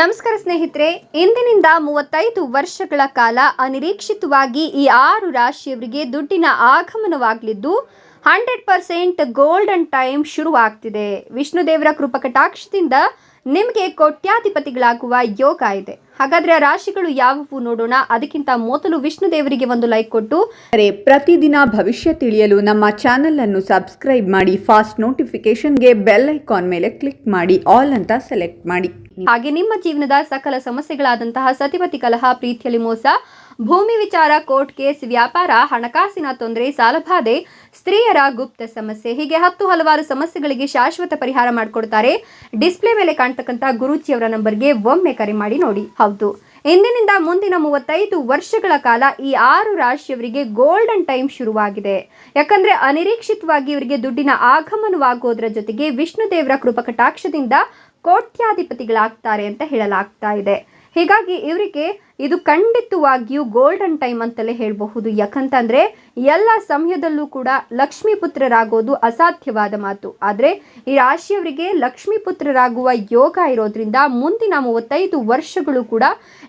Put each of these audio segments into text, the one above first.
ನಮಸ್ಕಾರ ಸ್ನೇಹಿತರೆ, ಇಂದಿನಿಂದ ಮೂವತ್ತೈದು ವರ್ಷಗಳ ಕಾಲ ಅನಿರೀಕ್ಷಿತವಾಗಿ ಈ ಆರು ರಾಶಿಯವರಿಗೆ ದುಡ್ಡಿನ ಆಗಮನವಾಗಲಿದ್ದು, ಹಂಡ್ರೆಡ್ ಪರ್ಸೆಂಟ್ ಗೋಲ್ಡನ್ ಟೈಮ್ ಶುರುವಾಗ್ತಿದೆ. ವಿಷ್ಣುದೇವರ ಕೃಪಕಟಾಕ್ಷದಿಂದ ನಿಮಗೆ ಕೋಟ್ಯಾಧಿಪತಿಗಳಾಗುವ ಯೋಗ ಇದೆ. ಹಾಗಾದ್ರೆ ರಾಶಿಗಳು ಯಾವುವು ನೋಡೋಣ. ಅದಕ್ಕಿಂತ ಮೊದಲು ವಿಷ್ಣು ದೇವರಿಗೆ ಒಂದು ಲೈಕ್ ಕೊಟ್ಟು. ಅರೆ ಪ್ರತಿದಿನ ಭವಿಷ್ಯ ತಿಳಿಯಲು ನಮ್ಮ ಚಾನೆಲ್ ಅನ್ನು ಸಬ್ಸ್ಕ್ರೈಬ್ ಮಾಡಿ ಫಾಸ್ಟ್ ನೋಟಿಫಿಕೇಶನ್ಗೆ ಬೆಲ್ ಐಕಾನ್ ಮೇಲೆ ಕ್ಲಿಕ್ ಮಾಡಿ ಆಲ್ ಅಂತ ಸೆಲೆಕ್ಟ್ ಮಾಡಿ. ಹಾಗೆ ನಿಮ್ಮ ಜೀವನದ ಸಕಲ ಸಮಸ್ಯೆಗಳಾದಂತಹ ಸತಿಪತಿ ಕಲಹ ಪ್ರೀತಿಯಲ್ಲಿ ಮೋಸ ಭೂಮಿ ವಿಚಾರ ಕೋರ್ಟ್ ಕೇಸ್, ವ್ಯಾಪಾರ, ಹಣಕಾಸಿನ ತೊಂದರೆ ಸಾಲಬಾಧೆ ಸ್ತ್ರೀಯರ ಗುಪ್ತ ಸಮಸ್ಯೆ, ಹೀಗೆ ಹತ್ತು ಹಲವಾರು ಸಮಸ್ಯೆಗಳಿಗೆ ಶಾಶ್ವತ ಪರಿಹಾರ ಮಾಡಿಕೊಡ್ತಾರೆ. ಡಿಸ್ಪ್ಲೇ ಮೇಲೆ ಕಾಣ್ತಕ್ಕಂಥ ಗುರೂಜಿಯವರ ನಂಬರ್ಗೆ ಒಮ್ಮೆ ಕರೆ ಮಾಡಿ ನೋಡಿ. ಹೌದು. ಇಂದಿನಿಂದ ಮುಂದಿನ ಮೂವತ್ತೈದು ವರ್ಷಗಳ ಕಾಲ ಈ ಆರು ರಾಶಿಯವರಿಗೆ ಗೋಲ್ಡನ್ ಟೈಮ್ ಶುರುವಾಗಿದೆ. ಯಾಕಂದ್ರೆ ಅನಿರೀಕ್ಷಿತವಾಗಿ ಇವರಿಗೆ ದುಡ್ಡಿನ ಆಗಮನವಾಗೋದ್ರ ಜೊತೆಗೆ ವಿಷ್ಣು ದೇವರ ಕೃಪಕಟಾಕ್ಷದಿಂದ ಕೋಟ್ಯಾಧಿಪತಿಗಳಾಗ್ತಾರೆ ಅಂತ ಹೇಳಲಾಗ್ತಾ ಇದೆ. ಹೀಗಾಗಿ ಇವರಿಗೆ ಇದು ಖಂಡಿತವಾಗಿಯೂ ಗೋಲ್ಡನ್ ಟೈಮ್ ಅಂತಲೇ ಹೇಳಬಹುದು. ಯಾಕಂತಂದರೆ ಎಲ್ಲ ಸಮಯದಲ್ಲೂ ಕೂಡ ಲಕ್ಷ್ಮೀ ಪುತ್ರರಾಗೋದು ಅಸಾಧ್ಯವಾದ ಮಾತು. ಆದರೆ ಈ ರಾಶಿಯವರಿಗೆ ಲಕ್ಷ್ಮೀ ಪುತ್ರರಾಗುವ ಯೋಗ ಇರೋದ್ರಿಂದ ಮುಂದಿನ ಮೂವತ್ತೈದು ವರ್ಷಗಳು ಕೂಡ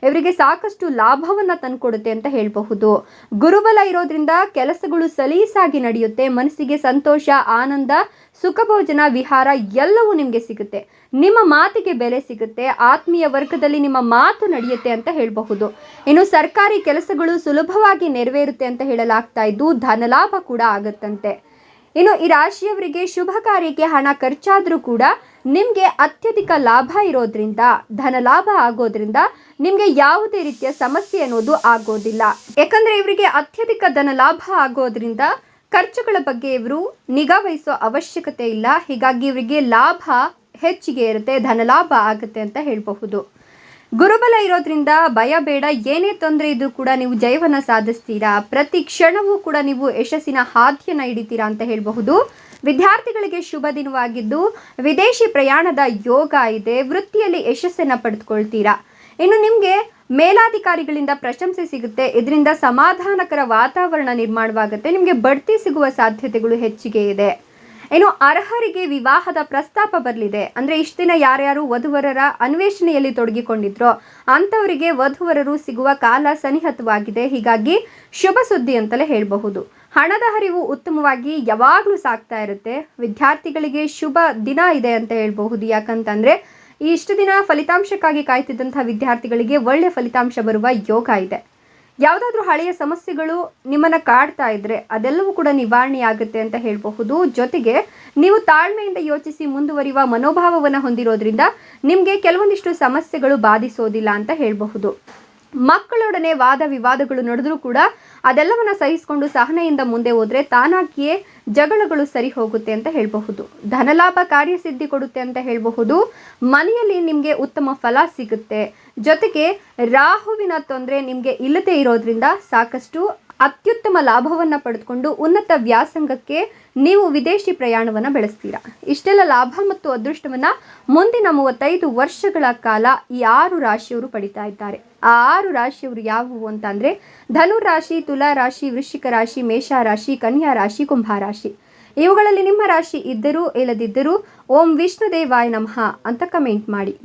ಇವರಿಗೆ ಸಾಕಷ್ಟು ಲಾಭವನ್ನು ತಂದುಕೊಡುತ್ತೆ ಅಂತ ಹೇಳಬಹುದು. ಗುರುಬಲ ಇರೋದ್ರಿಂದ ಕೆಲಸಗಳು ಸಲೀಸಾಗಿ ನಡೆಯುತ್ತೆ, ಮನಸ್ಸಿಗೆ ಸಂತೋಷ, ಆನಂದ, ಸುಖಭೋಜನ, ವಿಹಾರ ಎಲ್ಲವೂ ನಿಮಗೆ ಸಿಗುತ್ತೆ. ನಿಮ್ಮ ಮಾತಿಗೆ ಬೆಲೆ ಸಿಗುತ್ತೆ, ಆತ್ಮೀಯ ವರ್ಗದಲ್ಲಿ ನಿಮ್ಮ ಮಾತು ನಡೆಯುತ್ತೆ ಅಂತ ಹೇಳಬಹುದು. ಇನ್ನು ಸರ್ಕಾರಿ ಕೆಲಸಗಳು ಸುಲಭವಾಗಿ ನೆರವೇರುತ್ತೆ ಅಂತ ಹೇಳಲಾಗ್ತಾ ಇದ್ದು ಧನಲಾಭ ಕೂಡ ಆಗುತ್ತಂತೆ. ಇನ್ನು ಈ ರಾಶಿಯವರಿಗೆ ಶುಭ ಕಾರ್ಯಕ್ಕೆ ಹಣ ಖರ್ಚಾದರೂ ಕೂಡ ನಿಮಗೆ ಅತ್ಯಧಿಕ ಲಾಭ ಇರೋದ್ರಿಂದ, ಧನ ಲಾಭ ಆಗೋದ್ರಿಂದ ನಿಮಗೆ ಯಾವುದೇ ರೀತಿಯ ಸಮಸ್ಯೆ ಅನ್ನೋದು ಆಗೋದಿಲ್ಲ. ಯಾಕಂದ್ರೆ ಇವರಿಗೆ ಅತ್ಯಧಿಕ ಧನ ಲಾಭ ಆಗೋದ್ರಿಂದ ಖರ್ಚುಗಳ ಬಗ್ಗೆ ಇವರು ನಿಗಾ ವಹಿಸೋ ಅವಶ್ಯಕತೆ ಇಲ್ಲ. ಹೀಗಾಗಿ ಇವರಿಗೆ ಲಾಭ ಹೆಚ್ಚಿಗೆ ಇರುತ್ತೆ, ಧನ ಲಾಭ ಆಗುತ್ತೆ ಅಂತ ಹೇಳಬಹುದು. ಗುರುಬಲ ಇರೋದ್ರಿಂದ ಭಯ ಬೇಡ, ಏನೇ ತೊಂದರೆ ಇದ್ರೂ ಕೂಡ ನೀವು ಜಯವನ್ನ ಸಾಧಿಸ್ತೀರಾ? ಪ್ರತಿ ಕ್ಷಣವೂ ಕೂಡ ನೀವು ಯಶಸ್ಸಿನ ಹಾದಿಯನ್ನ ಹಿಡಿತೀರಾ ಅಂತ ಹೇಳಬಹುದು. ವಿದ್ಯಾರ್ಥಿಗಳಿಗೆ ಶುಭ ದಿನವಾಗಿದ್ದು, ವಿದೇಶಿ ಪ್ರಯಾಣದ ಯೋಗ ಇದೆ, ವೃತ್ತಿಯಲ್ಲಿ ಯಶಸ್ಸನ್ನ ಪಡೆದುಕೊಳ್ತೀರಾ? ಇನ್ನು ನಿಮಗೆ ಮೇಲಾಧಿಕಾರಿಗಳಿಂದ ಪ್ರಶಂಸೆ ಸಿಗುತ್ತೆ, ಇದರಿಂದ ಸಮಾಧಾನಕರ ವಾತಾವರಣ ನಿರ್ಮಾಣವಾಗುತ್ತೆ, ನಿಮಗೆ ಬಡ್ತಿ ಸಿಗುವ ಸಾಧ್ಯತೆಗಳು ಹೆಚ್ಚಿಗೆ ಇದೆ. ಇನ್ನು ಅರ್ಹರಿಗೆ ವಿವಾಹದ ಪ್ರಸ್ತಾಪ ಬರಲಿದೆ. ಅಂದ್ರೆ ಇಷ್ಟು ದಿನ ಯಾರ್ಯಾರು ವಧುವರರ ಅನ್ವೇಷಣೆಯಲ್ಲಿ ತೊಡಗಿಕೊಂಡಿದ್ರೋ ಅಂಥವರಿಗೆ ವಧುವರರು ಸಿಗುವ ಕಾಲ ಸನಿಹತವಾಗಿದೆ. ಹೀಗಾಗಿ ಶುಭ ಸುದ್ದಿ ಅಂತಲೇ ಹೇಳಬಹುದು. ಹಣದ ಹರಿವು ಉತ್ತಮವಾಗಿ ಯಾವಾಗಲೂ ಸಾಕ್ತಾ ಇರುತ್ತೆ. ವಿದ್ಯಾರ್ಥಿಗಳಿಗೆ ಶುಭ ದಿನ ಇದೆ ಅಂತ ಹೇಳಬಹುದು. ಯಾಕಂತಂದ್ರೆ ಈ ಇಷ್ಟು ದಿನ ಫಲಿತಾಂಶಕ್ಕಾಗಿ ಕಾಯ್ತಿದ್ದಂಥ ವಿದ್ಯಾರ್ಥಿಗಳಿಗೆ ಒಳ್ಳೆ ಫಲಿತಾಂಶ ಬರುವ ಯೋಗ ಇದೆ. ಯಾವುದಾದ್ರೂ ಹಳೆಯ ಸಮಸ್ಯೆಗಳು ನಿಮ್ಮನ್ನ ಕಾಡ್ತಾ ಇದ್ರೆ ಅದೆಲ್ಲವೂ ಕೂಡ ನಿವಾರಣೆ ಆಗುತ್ತೆ ಅಂತ ಹೇಳಬಹುದು. ಜೊತೆಗೆ ನೀವು ತಾಳ್ಮೆಯಿಂದ ಯೋಚಿಸಿ ಮುಂದುವರಿಯುವ ಮನೋಭಾವವನ್ನು ಹೊಂದಿರೋದ್ರಿಂದ ನಿಮಗೆ ಕೆಲವೊಂದಿಷ್ಟು ಸಮಸ್ಯೆಗಳು ಬಾಧಿಸೋದಿಲ್ಲ ಅಂತ ಹೇಳಬಹುದು. ಮಕ್ಕಳೊಡನೆ ವಾದ ವಿವಾದಗಳು ನಡೆದರೂ ಕೂಡ ಅದೆಲ್ಲವನ್ನ ಸಹಿಸಿಕೊಂಡು ಸಹನೆಯಿಂದ ಮುಂದೆ ಹೋದ್ರೆ ತಾನಾಗಿಯೇ ಜಗಳಗಳು ಸರಿ ಹೋಗುತ್ತೆ ಅಂತ ಹೇಳಬಹುದು. ಧನಲಾಭ ಕಾರ್ಯಸಿದ್ಧಿ ಕೊಡುತ್ತೆ ಅಂತ ಹೇಳಬಹುದು. ಮನೆಯಲ್ಲಿ ನಿಮಗೆ ಉತ್ತಮ ಫಲ ಸಿಗುತ್ತೆ. ಜೊತೆಗೆ ರಾಹುವಿನ ತೊಂದರೆ ನಿಮಗೆ ಇಲ್ಲದೆ ಇರೋದ್ರಿಂದ ಸಾಕಷ್ಟು ಅತ್ಯುತ್ತಮ ಲಾಭವನ್ನು ಪಡೆದುಕೊಂಡು ಉನ್ನತ ವ್ಯಾಸಂಗಕ್ಕೆ ನೀವು ವಿದೇಶಿ ಪ್ರಯಾಣವನ್ನು ಬೆಳೆಸ್ತೀರಾ. ಇಷ್ಟೆಲ್ಲ ಲಾಭ ಮತ್ತು ಅದೃಷ್ಟವನ್ನು ಮುಂದಿನ ಮೂವತ್ತೈದು ವರ್ಷಗಳ ಕಾಲ ಈ ಆರು ರಾಶಿಯವರು ಪಡಿತಾ ಇದ್ದಾರೆ. ಆ ಆರು ರಾಶಿಯವರು ಯಾವುವು ಅಂತ ಅಂದರೆ ಧನು ರಾಶಿ, ತುಲಾ ರಾಶಿ, ವೃಶ್ಚಿಕ ರಾಶಿ, ಮೇಷ ರಾಶಿ, ಕನ್ಯಾ ರಾಶಿ, ಕುಂಭ ರಾಶಿ. ಇವುಗಳಲ್ಲಿ ನಿಮ್ಮ ರಾಶಿ ಇದ್ದರೂ, ಇಲ್ಲದಿದ್ದರೂ ಓಂ ವಿಷ್ಣು ದೇವಾಯ ನಮಃ ಅಂತ ಕಮೆಂಟ್ ಮಾಡಿ.